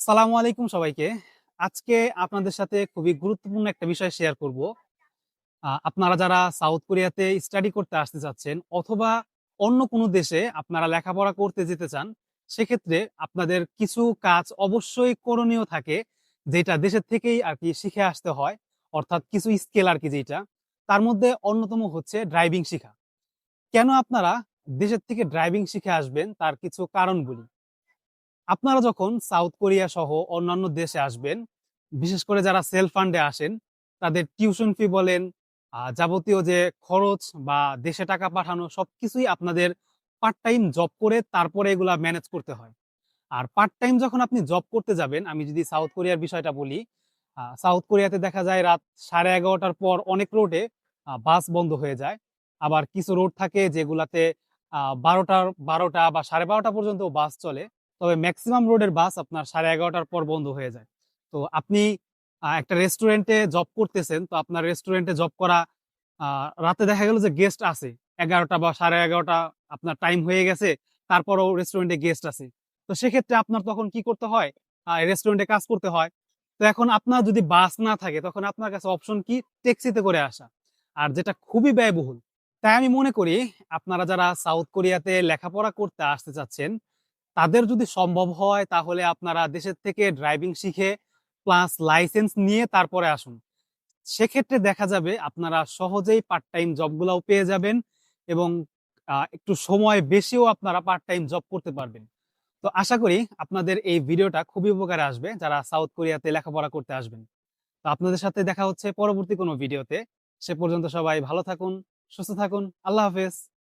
সালামু আলাইকুম সবাইকে। আজকে আপনাদের সাথে খুবই গুরুত্বপূর্ণ একটা বিষয় শেয়ার করব। আপনারা যারা সাউথ কোরিয়াতে স্টাডি করতে আসতে চাচ্ছেন অথবা অন্য কোনো দেশে আপনারা লেখাপড়া করতে যেতে চান, সেক্ষেত্রে আপনাদের কিছু কাজ অবশ্যই করণীয় থাকে, যেটা দেশের থেকেই আর কি শিখে আসতে হয়, অর্থাৎ কিছু স্কেল আর কি যেটা তার মধ্যে অন্যতম হচ্ছে ড্রাইভিং শিখা। কেন আপনারা দেশের থেকে ড্রাইভিং শিখে আসবেন, তার কিছু কারণ বলি আপনারা যখন সাউথ কোরিয়া সহ অন্যান্য দেশে আসবেন, বিশেষ করে যারা সেলফ ফান্ডে আসেন, তাদের টিউশন ফি বলেন যাবতীয় যে খরচ বা দেশে টাকা পাঠানো, সবকিছুই আপনাদের পার্ট টাইম জব করে তারপরে এগুলা ম্যানেজ করতে হয়। আর পার্ট টাইম যখন আপনি জব করতে যাবেন, আমি যদি সাউথ কোরিয়ার বিষয়টা বলি সাউথ কোরিয়াতে দেখা যায় রাত সাড়ে এগারোটার পর অনেক রোডে বাস বন্ধ হয়ে যায়। আবার কিছু রোড থাকে যেগুলাতে বারোটার, বারোটা বা সাড়ে বারোটা পর্যন্ত বাস চলে। তবে ম্যাক্সিমাম রোডের বাস আপনার সাড়ে এগারোটার পর বন্ধ হয়ে যায়। তো আপনি একটা রেস্টুরেন্টে জব করতেছেন, তো আপনার রেস্টুরেন্টে জব করা রাতে দেখা গেল যে গেস্ট আছে। এগারোটা বা সাড়ে এগারোটা আপনার টাইম হয়ে গেছে, তারপরও রেস্টুরেন্টে গেস্ট আছে। তো সেক্ষেত্রে আপনার তখন কি করতে হয়? রেস্টুরেন্টে কাজ করতে হয়। তো এখন আপনার যদি বাস না থাকে, তখন আপনার কাছে অপশন কি? ট্যাক্সিতে করে আসা। আর যেটা খুবই ব্যয়বহুল। তাই আমি মনে করি, আপনারা যারা সাউথ কোরিয়াতে লেখাপড়া করতে আসতে চাচ্ছেন তাদের যদি সম্ভব হয়, তাহলে আপনারা দেশের থেকে ড্রাইভিং শিখে প্লাস লাইসেন্স নিয়ে তারপরে আসুন। সেক্ষেত্রে দেখা যাবে আপনারা সহজেই পার্ট টাইম জবগুলোও পেয়ে যাবেন এবং একটু সময় বেশিও আপনারা পার্ট টাইম জব করতে পারবেন। তো আশা করি আপনাদের এই ভিডিওটা খুবই উপকারে আসবে যারা সাউথ কোরিয়াতে লেখাপড়া করতে আসবেন। তো আপনাদের সাথে দেখা হচ্ছে পরবর্তী কোনো ভিডিওতে সে পর্যন্ত সবাই ভালো থাকুন, সুস্থ থাকুন, আল্লাহ হাফেজ।